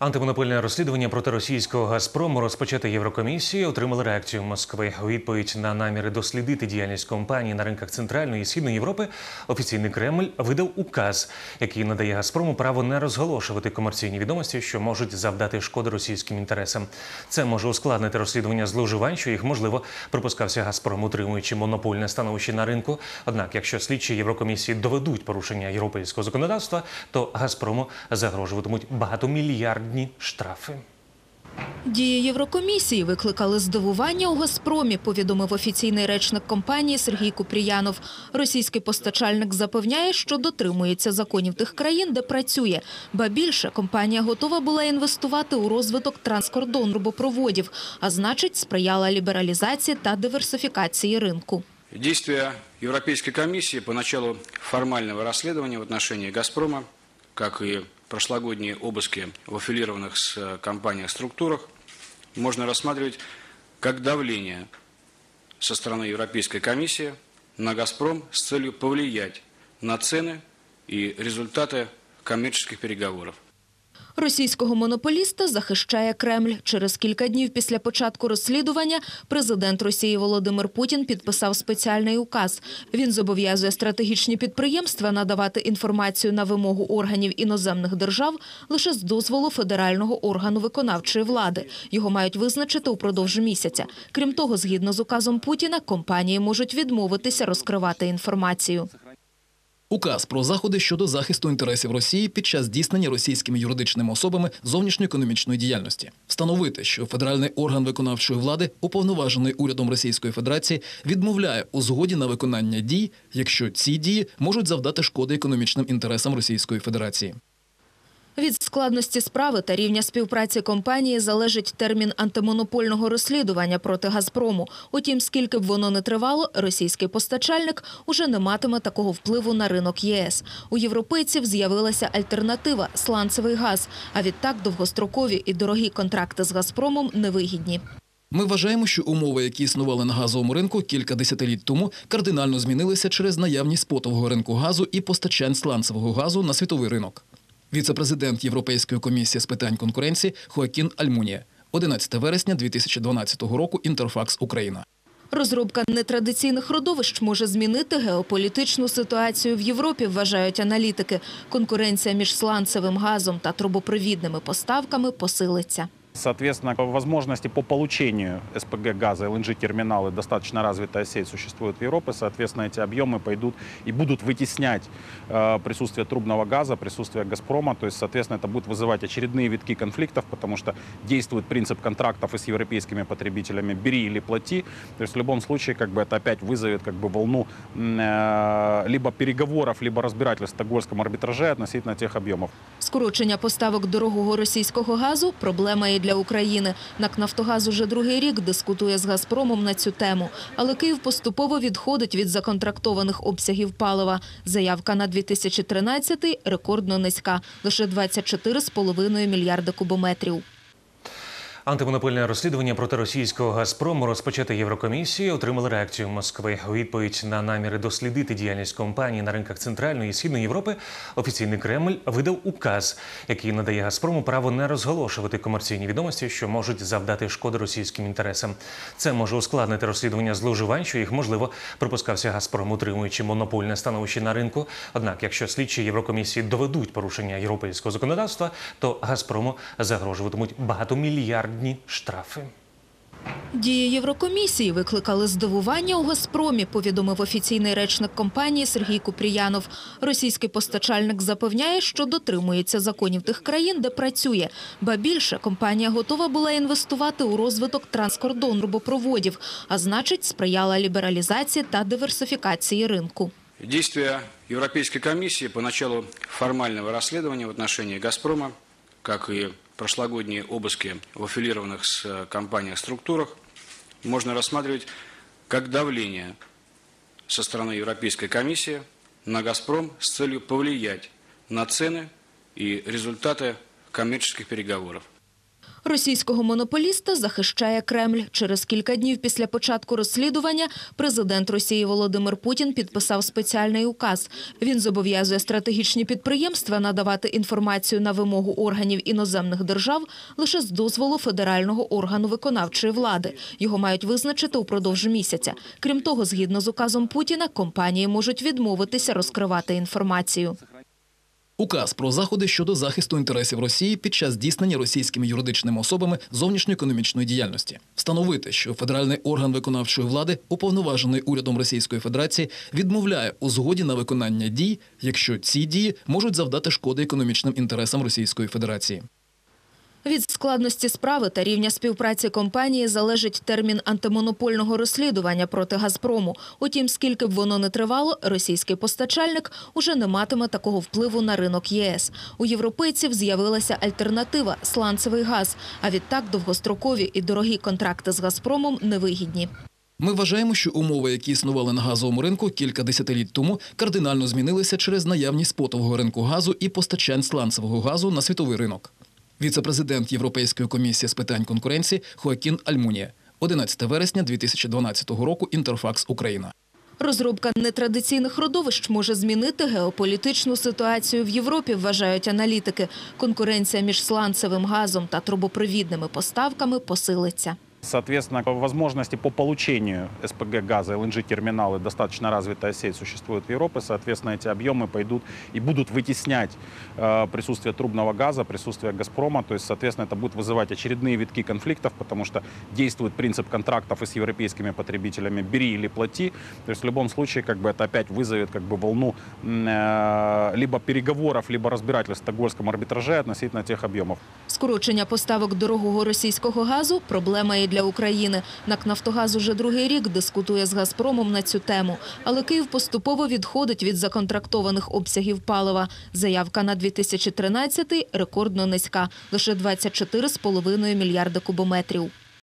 Антимонопольне розслідування проти російського Газпрому, розпочате Єврокомісією, отримали реакцію Москви. У відповідь на наміри дослідити діяльність компанії на ринках Центральної і Східної Європи. Офіційний Кремль видав указ, який надає Газпрому право не розголошувати комерційні відомості, що можуть завдати шкоди російським інтересам. Це може ускладнити розслідування зловживань, що їх можливо припускався Газпром, утримуючи монопольне становище на ринку. Однак, якщо слідчі Єврокомісії доведуть порушення європейського законодавства, то Газпрому загрожуватимуть багатомільярдні штрафи. Дії Єврокомісії викликали здивування у Газпромі, повідомив офіційний речник компанії Сергій Купріянов. Російський постачальник запевняє, що дотримується законів тих країн, де працює. Ба більше компанія готова була інвестувати у розвиток транскордон трубопроводів, а значить, сприяла лібералізації та диверсифікації ринку. Действия Европейской комиссии по началу формального расследования в отношении «Газпрома», как и прошлогодние обыски в аффилированных с э, компаниях структурах, можно рассматривать как давление со стороны Европейской комиссии на «Газпром» с целью повлиять на цены и результаты коммерческих переговоров. Російського монополіста захищає Кремль. Через кілька днів після початку розслідування президент Росії Володимир Путін підписав спеціальний указ. Він зобов'язує стратегічні підприємства надавати інформацію на вимогу органів іноземних держав лише з дозволу федерального органу виконавчої влади. Його мають визначити упродовж місяця. Крім того, згідно з указом Путіна, компанії можуть відмовитися розкривати інформацію. Указ про заходи щодо захисту інтересів Росії під час здійснення російськими юридичними особами зовнішньоекономічної діяльності, встановити, що федеральний орган виконавчої влади, уповноважений урядом Російської Федерації, відмовляє у згоді на виконання дій, якщо ці дії можуть завдати шкоди економічним інтересам Російської Федерації. Від складності справи та рівня співпраці компанії залежить термін антимонопольного розслідування проти «Газпрому». Утім, скільки б воно не тривало, російський постачальник уже не матиме такого впливу на ринок ЄС. У європейців з'явилася альтернатива – сланцевий газ. А відтак довгострокові і дорогі контракти з «Газпромом» невигідні. Ми вважаємо, що умови, які існували на газовому ринку кілька десятиліть тому, кардинально змінилися через наявність спотового ринку газу і постачань сланцевого газу на світовий ринок. Віце-президент Європейської комісії з питань конкуренції Хоакін Альмунія. 11 вересня 2012 року. Інтерфакс Україна. Розробка нетрадиційних родовищ може змінити геополітичну ситуацію в Європі, вважають аналітики. Конкуренція між сланцевим газом та трубопровідними поставками посилиться. Соответственно, возможности по получению СПГ газа, ЛНЖ-терминалы, достаточно развитая сеть существует в Европе. Соответственно, эти объемы пойдут и будут вытеснять э, присутствие трубного газа, присутствие «Газпрома». То есть, соответственно, это будет вызывать очередные витки конфликтов, потому что действует принцип контрактов и с европейскими потребителями «бери или плати». То есть, в любом случае, как бы это опять вызовет как бы, волну э, либо переговоров, либо разбирательств в Стокгольмском арбитраже относительно тех объемов. Скорочення поставок дорогого російського газу – проблема і для України. НАК «Нафтогаз» уже другий рік дискутує з «Газпромом» на цю тему. Але Київ поступово відходить від законтрактованих обсягів палива. Заявка на 2013-й рекордно низька – лише 24,5 мільярда кубометрів. Антимонопольне розслідування проти російського Газпрому, розпочате Єврокомісією, отримали реакцію Москви. У відповідь на наміри дослідити діяльність компанії на ринках Центральної і Східної Європи. Офіційний Кремль видав указ, який надає Газпрому право не розголошувати комерційні відомості, що можуть завдати шкоди російським інтересам. Це може ускладнити розслідування зловживань, що їх можливо припускався Газпром, утримуючи монопольне становище на ринку. Однак, якщо слідчі Єврокомісії доведуть порушення європейського законодавства, то Газпрому загрожуватимуть багатомільярдні штрафи. Дії Єврокомісії викликали здивування у «Газпромі», повідомив офіційний речник компанії Сергій Купріянов. Російський постачальник запевняє, що дотримується законів тих країн, де працює. Ба більше, компанія готова була інвестувати у розвиток транскордон трубопроводів, а значить, сприяла лібералізації та диверсифікації ринку. Действия Европейской комиссии по началу формального расследования в отношении «Газпрома», как и прошлогодние обыски в аффилированных с э, компаниях структурах, можно рассматривать как давление со стороны Европейской комиссии на «Газпром» с целью повлиять на цены и результаты коммерческих переговоров. Російського монополіста захищає Кремль. Через кілька днів після початку розслідування президент Росії Володимир Путін підписав спеціальний указ. Він зобов'язує стратегічні підприємства надавати інформацію на вимогу органів іноземних держав лише з дозволу федерального органу виконавчої влади. Його мають визначити упродовж місяця. Крім того, згідно з указом Путіна, компанії можуть відмовитися розкривати інформацію. Указ про заходи щодо захисту інтересів Росії під час здійснення російськими юридичними особами зовнішньоекономічної діяльності. Встановити, що федеральний орган виконавчої влади, уповноважений урядом Російської Федерації, відмовляє у згоді на виконання дій, якщо ці дії можуть завдати шкоди економічним інтересам Російської Федерації. Від складності справи та рівня співпраці компанії залежить термін антимонопольного розслідування проти «Газпрому». Утім, скільки б воно не тривало, російський постачальник уже не матиме такого впливу на ринок ЄС. У європейців з'явилася альтернатива – сланцевий газ. А відтак довгострокові і дорогі контракти з «Газпромом» невигідні. Ми вважаємо, що умови, які існували на газовому ринку кілька десятиліть тому, кардинально змінилися через наявність спотового ринку газу і постачань сланцевого газу на світовий ринок. Віце-президент Європейської комісії з питань конкуренції Хоакін Альмунія. 11 вересня 2012 року. Інтерфакс Україна. Розробка нетрадиційних родовищ може змінити геополітичну ситуацію в Європі, вважають аналітики. Конкуренція між сланцевим газом та трубопровідними поставками посилиться. Соответственно, возможности по получению СПГ газа, ЛНЖ-терминалы, достаточно развитая сеть существует в Европе. Соответственно, эти объемы пойдут и будут вытеснять э, присутствие трубного газа, присутствие «Газпрома». То есть, соответственно, это будет вызывать очередные витки конфликтов, потому что действует принцип контрактов и с европейскими потребителями «бери или плати». То есть, в любом случае, как бы это опять вызовет как бы волну м, э, либо переговоров, либо разбирательств в Стокгольмском арбитраже относительно тех объемов. Скорочення поставок дорогого російського газу – проблема і для України. НАК «Нафтогаз» уже другий рік дискутує з «Газпромом» на цю тему. Але Київ поступово відходить від законтрактованих обсягів палива. Заявка на 2013-й рекордно низька – лише 24,5 мільярда кубометрів.